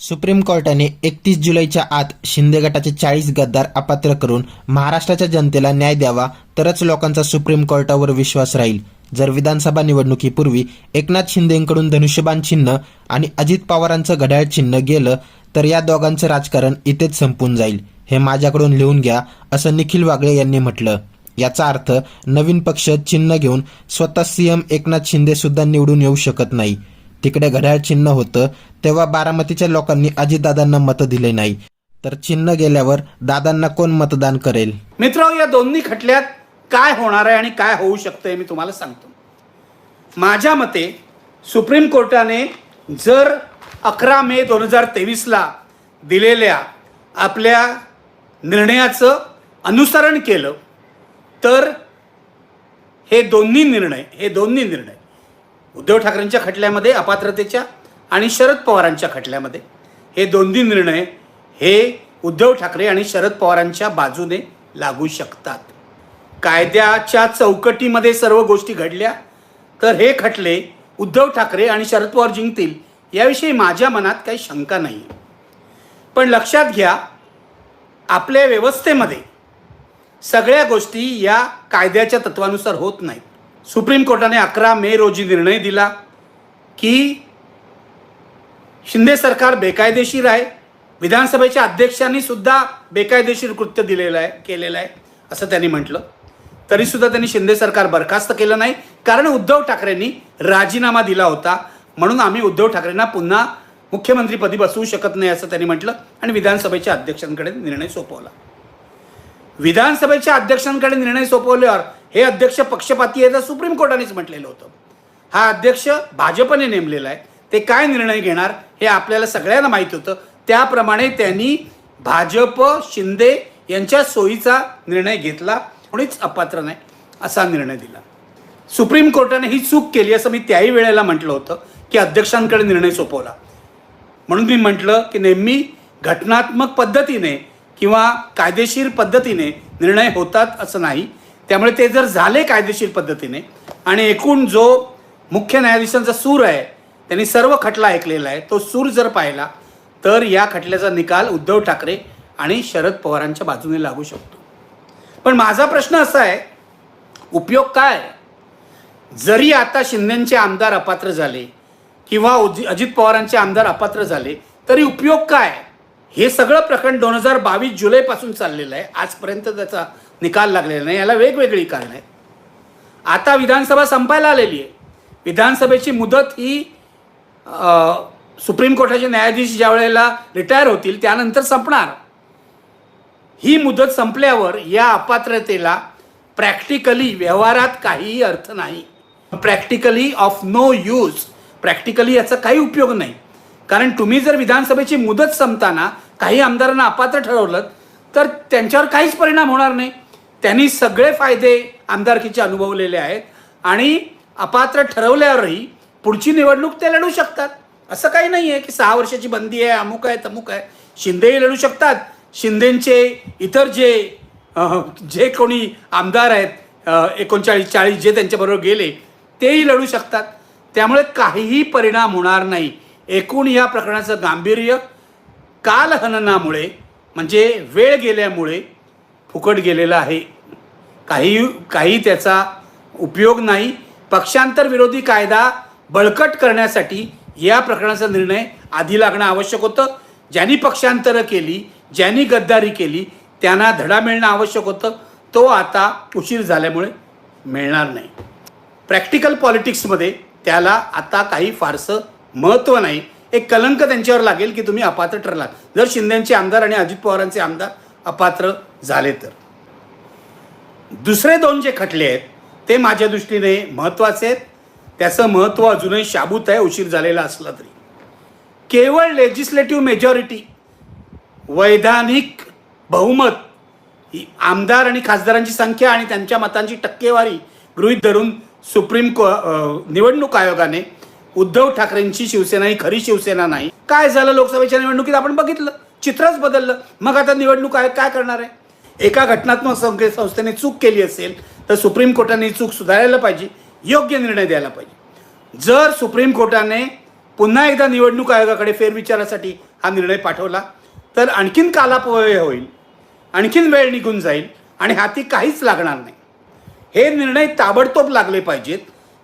Supreme कोर्टाने एकतीस जुलैच्या आत शिंदे गटाचे चाळीस गद्दार अपात्र करून महाराष्ट्राच्या जनतेला न्याय द्यावा तरच लोकांचा सुप्रीम कोर्टावर विश्वास राहील. जर विधानसभा निवडणुकीपूर्वी एकनाथ शिंदेकडून धनुष्यबाण चिन्ह आणि अजित पवारांचं घड्याळ चिन्ह गेलं तर या दोघांचं राजकारण इथेच संपून जाईल. हे माझ्याकडून लिहून घ्या असं निखिल वागळे यांनी म्हटलं. याचा अर्थ नवीन पक्ष चिन्ह घेऊन स्वतः सीएम एकनाथ शिंदे सुद्धा निवडून येऊ शकत नाही. तिकडे घड्याळ चिन्ह होतं तेव्हा बारामतीच्या लोकांनी अजितदादांना मतं दिले नाही. तर चिन्ह गेल्यावर दादांना कोण मतदान करेल? मित्र या दोन्ही खटल्यात काय होणार आहे आणि काय होऊ शकतं मी तुम्हाला सांगतो. माझ्या मते सुप्रीम कोर्टाने जर अकरा मे दोन हजार तेवीसला दिलेल्या आपल्या निर्णयाचं अनुसरण केलं तर हे दोन्ही निर्णय हे दोन्ही निर्णय उद्धव ठाकरेंच्या खटल्यामध्ये अपात्रतेच्या आणि शरद पवारांच्या खटल्यामध्ये. हे दोन्ही निर्णय हे उद्धव ठाकरे आणि शरद पवारांच्या बाजूने लागू शकतात. कायद्याच्या चौकटीमध्ये सर्व गोष्टी घडल्या तर हे खटले उद्धव ठाकरे आणि शरद पवार जिंकतील याविषयी माझ्या मनात काही शंका नाही. पण लक्षात घ्या आपल्या व्यवस्थेमध्ये सगळ्या गोष्टी या कायद्याच्या तत्वानुसार होत नाहीत. सुप्रीम कोर्टाने अकरा मे रोजी निर्णय दिला की शिंदे सरकार बेकायदेशीर आहे. विधानसभेच्या अध्यक्षांनी सुद्धा बेकायदेशीर कृत्य दिलेलं आहे केलेलं आहे असं त्यांनी म्हटलं. तरीसुद्धा त्यांनी शिंदे सरकार बरखास्त केलं नाही. कारण उद्धव ठाकरेंनी राजीनामा दिला होता. म्हणून आम्ही उद्धव ठाकरेंना पुन्हा मुख्यमंत्रीपदी बसवू शकत नाही असं त्यांनी म्हटलं आणि विधानसभेच्या अध्यक्षांकडे निर्णय सोपवला. विधानसभेच्या अध्यक्षांकडे निर्णय सोपवल्यावर हे अध्यक्ष पक्षपाती आहे तर सुप्रीम कोर्टानेच म्हटलेलं होतं. हा अध्यक्ष भाजपने नेमलेला आहे. ते काय निर्णय घेणार हे आपल्याला सगळ्यांना माहीत होतं. त्याप्रमाणे त्यांनी भाजप शिंदे यांच्या सोयीचा निर्णय घेतला. कोणीच अपात्र नाही असा निर्णय दिला. सुप्रीम कोर्टाने ही चूक केली असं मी त्याही वेळेला म्हटलं होतं की अध्यक्षांकडे निर्णय सोपवला. म्हणून मी म्हटलं की नेहमी घटनात्मक पद्धतीने किंवा कायदेशीर पद्धतीने निर्णय होतात असं नाही. त्यामुळे ते जर झाले कायदेशीर पद्धतीने आणि एकूण जो मुख्य न्यायाधीशांचा सूर आहे त्यांनी सर्व खटला ऐकलेला आहे तो सूर जर पाहिला तर या खटल्याचा निकाल उद्धव ठाकरे आणि शरद पवारांच्या बाजूने लागू शकतो. पण माझा प्रश्न असा आहे उपयोग काय जरी आता शिंदेचे आमदार अपात्र झाले किंवा उजी- अजित पवारांचे आमदार अपात्र झाले तरी उपयोग काय हे सगळं प्रकरण दोन हजार बावीस जुलैपासून चाललेलं आहे. आजपर्यंत त्याचा निकाल लागलेला नाही. याला वेगवेगळी कारणं आहेत. आता विधानसभा संपायला आलेली आहे. विधानसभेची मुदत ही सुप्रीम कोर्टाचे न्यायाधीश ज्या वेळेला रिटायर होतील त्यानंतर संपणार. ही मुदत संपल्यावर या अपात्रतेला प्रॅक्टिकली व्यवहारात काहीही अर्थ नाही. Practically of no use practically याचा काही उपयोग नाही. कारण तुम्ही जर विधानसभेची मुदत संपताना काही आमदारांना अपात्र ठरवलं तर त्यांच्यावर काहीच परिणाम होणार नाही. त्यांनी सगळे फायदे आमदारकीचे अनुभवलेले आहेत आणि अपात्र ठरवल्यावरही पुढची निवडणूक ते लढू शकतात. असं काही नाही आहे की सहा वर्षाची बंदी आहे अमुक आहे तमुक आहे. शिंदेही लढू शकतात. शिंदेचे इतर जे जे कोणी आमदार आहेत एकोणचाळीस चाळीस जे त्यांच्याबरोबर गेले तेही लढू शकतात. त्यामुळे काहीही परिणाम होणार नाही. एकूण या प्रकरणाचं गांभीर्य कालहननामुळे म्हणजे वेळ गेल्यामुळे फुकट गेलेला आहे. काही काही त्याचा उपयोग नाही. पक्षांतर विरोधी कायदा बळकट करण्यासाठी या प्रकरणाचा निर्णय आधी लागणं आवश्यक होतं. ज्यांनी पक्षांतरं केली ज्यांनी गद्दारी केली त्यांना धडा मिळणं आवश्यक होतं. तो आता उशीर झाल्यामुळे मिळणार नाही. प्रॅक्टिकल पॉलिटिक्समध्ये त्याला आता काही फारसं महत्त्व नाही. एक कलंक त्यांच्यावर लागेल की तुम्ही अपात्र ठरला जर शिंदेचे आमदार आणि अजित पवारांचे आमदार अपात्र झाले तर. दुसरे दोन जे खटले आहेत ते माझ्या दृष्टीने महत्त्वाचे आहेत. त्याचं महत्त्व अजूनही शाबूत आहे उशीर झालेला असला तरी. केवळ लेजिस्लेटिव्ह मेजॉरिटी वैधानिक बहुमत ही आमदार आणि खासदारांची संख्या आणि त्यांच्या मतांची टक्केवारी गृहीत धरून सुप्रीम को निवडणूक आयोगाने उद्धव ठाकरेंची शिवसेना ही खरी शिवसेना नाही. काय झालं लोकसभेच्या निवडणुकीत? आपण बघितलं. चित्रच बदललं. मग आता निवडणूक आयोग काय करणार आहे? एका घटनात्मक संघ- संस्थेने चूक केली असेल तर सुप्रीम कोर्टाने चूक सुधारायला पाहिजे योग्य निर्णय द्यायला पाहिजे. जर सुप्रीम कोर्टाने पुन्हा एकदा निवडणूक आयोगाकडे फेरविचारासाठी हा निर्णय पाठवला तर आणखीन कालापव्यय होईल आणखीन वेळ निघून जाईल आणि हाती काहीच लागणार नाही. हे निर्णय ताबडतोब लागले पाहिजेत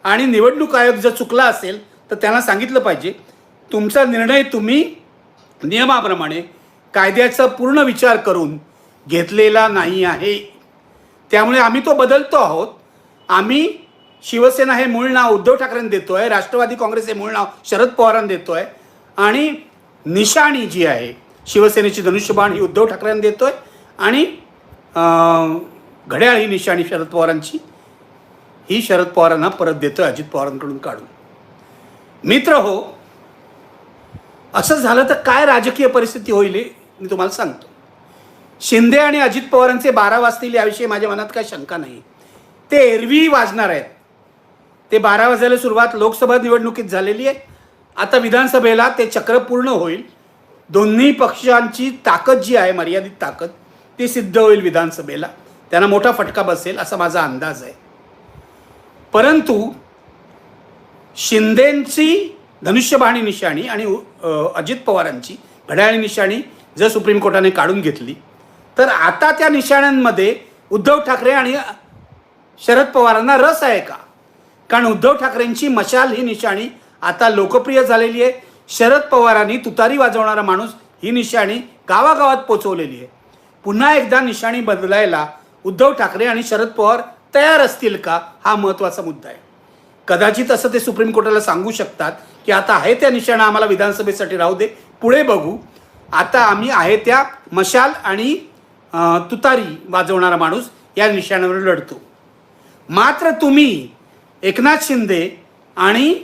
आणि निवडणूक आयोग जर चुकला असेल तर त्यांना सांगितलं पाहिजे तुमचा निर्णय तुम्ही नियमाप्रमाणे कायद्याचा पूर्ण विचार करून घेतलेला नाही आहे. त्यामुळे आम्ही तो बदलतो आहोत. आम्ही शिवसेना हे मूळ नाव उद्धव ठाकरेंना आहे राष्ट्रवादी काँग्रेस हे मूळ नाव शरद पवारांना देतो आहे आणि निशाणी जी आहे शिवसेनेची धनुष्यबाण ही उद्धव ठाकरेंना आहे आणि घड्याळ ही निशाणी शरद पवारांची ही शरद पवारांना परत देतो आहे अजित पवारांकडून काढून. मित्र हो. असं झालं तर काय राजकीय परिस्थिती होईल मी तुम्हाला सांगतो. शिंदे आणि अजित पवारांचे बारा वाजतील याविषयी माझ्या मनात काही शंका नाही. ते एरवी वाजणार आहेत. ते बारा वाजायला सुरुवात लोकसभा निवडणुकीत झालेली आहे. आता विधानसभेला ते चक्र पूर्ण होईल. दोन्ही पक्षांची ताकद जी आहे मर्यादित ताकद ती सिद्ध होईल विधानसभेला. त्यांना मोठा फटका बसेल असा माझा अंदाज आहे. परंतु शिंदेंची धनुष्यबाणी निशाणी आणि अजित पवारांची घड्याळी निशाणी जर सुप्रीम कोर्टाने काढून घेतली तर आता त्या निशाण्यांमध्ये उद्धव ठाकरे आणि शरद पवारांना रस आहे का? कारण उद्धव ठाकरेंची मशाल ही निशाणी आता लोकप्रिय झालेली आहे. शरद पवारांनी तुतारी वाजवणारा माणूस ही निशाणी गावागावात पोचवलेली आहे. पुन्हा एकदा निशाणी बदलायला उद्धव ठाकरे आणि शरद पवार तयार असतील का? हा महत्त्वाचा मुद्दा आहे. कदाचित असं ते सुप्रीम कोर्टाला सांगू शकतात की आता आहे त्या निशाणा आम्हाला विधानसभेसाठी राहू दे पुढे बघू. आता आम्ही आहे त्या मशाल आणि तुतारी वाजवणारा माणूस या निशाण्यावर लढतो. मात्र तुम्ही एकनाथ शिंदे आणि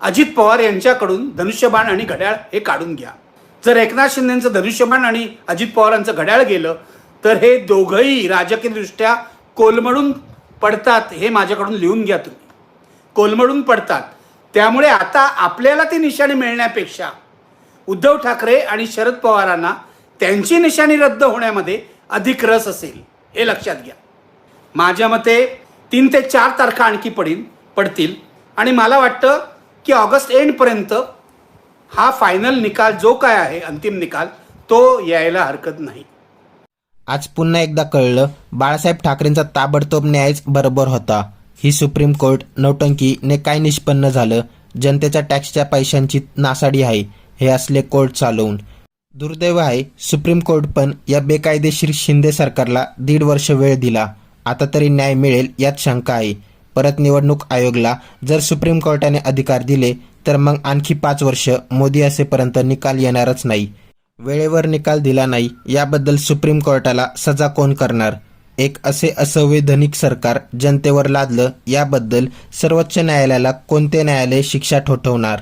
अजित पवार यांच्याकडून धनुष्यबाण आणि घड्याळ हे काढून घ्या. जर एकनाथ शिंदेचं धनुष्यबाण आणि अजित पवारांचं घड्याळ गेलं तर हे दोघंही राजकीयदृष्ट्या कोलमडून पडतात हे माझ्याकडून लिहून घ्या तुम्ही. कोलमडून पडतात. त्यामुळे आता आपल्याला ती निशाणी मिळण्यापेक्षा उद्धव ठाकरे आणि शरद पवारांना त्यांची निशाणी रद्द होण्यामध्ये अधिक रस असेल हे लक्षात घ्या. माझ्या मते तीन ते चार तारखा आणखी पडील पडतील. आणि मला वाटतं की ऑगस्ट एंडपर्यंत हा फायनल निकाल जो काय आहे अंतिम निकाल तो यायला हरकत नाही. आज पुन्हा एकदा कळलं बाळासाहेब ठाकरेंचा ताबडतोब न्यायच बरोबर होता. ही सुप्रीम कोर्ट नौटंकीने काय निष्पन्न झालं? जनतेच्या टॅक्सच्या पैशांची नासाडी आहे हे असले कोर्ट चालवून. दुर्दैव आहे सुप्रीम कोर्ट पण या बेकायदेशीर शिंदे सरकारला दीड वर्ष वेळ दिला. आता तरी न्याय मिळेल यात शंका आहे. परत निवडणूक आयोगला जर सुप्रीम कोर्टाने अधिकार दिले तर मग आणखी पाच वर्ष मोदी असेपर्यंत निकाल येणारच नाही. वेळेवर निकाल दिला नाही याबद्दल सुप्रीम कोर्टाला सजा कोण करणार? एक असे असंवैधानिक सरकार जनतेवर लादलं याबद्दल सर्वोच्च न्यायालयाला कोणते न्यायालय शिक्षा ठोठवणार?